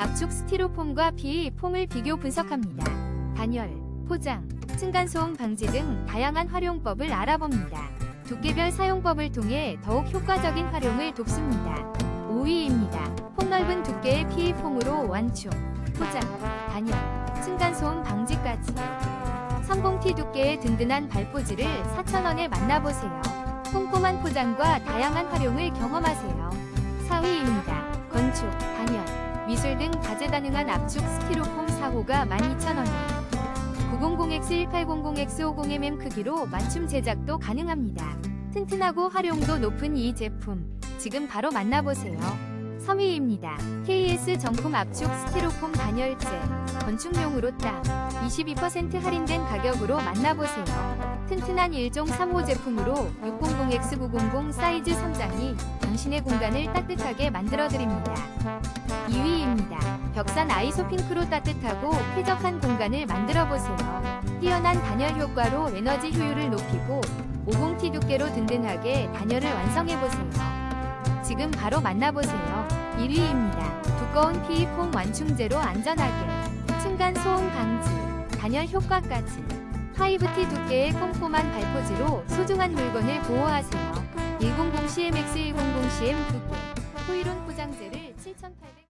압축 스티로폼과 PE 폼을 비교 분석합니다. 단열, 포장, 층간소음 방지 등 다양한 활용법을 알아봅니다. 두께별 사용법을 통해 더욱 효과적인 활용을 돕습니다. 5위입니다. 폭넓은 두께의 PE 폼으로 완충, 포장, 단열, 층간소음 방지까지. 30T 두께의 든든한 발포지를 4,000원에 만나보세요. 꼼꼼한 포장과 다양한 활용을 경험하세요. 4위입니다. 건축, 미술 등 다재다능한 압축 스티로폼 4호가 12,000원에 900X1800X50mm 크기로 맞춤 제작도 가능합니다. 튼튼하고 활용도 높은 이 제품 지금 바로 만나보세요. 3위입니다. KS 정품 압축 스티로폼 단열재 건축용으로 딱 22% 할인된 가격으로 만나보세요. 튼튼한 1종 3호 제품으로 600X900 사이즈 3장이 당신의 공간을 따뜻하게 만들어드립니다. 2위입니다. 벽산 아이소핑크로 따뜻하고 쾌적한 공간을 만들어보세요. 뛰어난 단열 효과로 에너지 효율을 높이고 50T 두께로 든든하게 단열을 완성해보세요. 지금 바로 만나보세요. 1위입니다. 두꺼운 PE 폼 완충제로 안전하게 층간 소음 방지, 단열 효과까지 5T 두께의 꼼꼼한 발포지로 소중한 물건을 보호하세요. 100 CMX 100 CM 두께 호이론 포장재를 7,800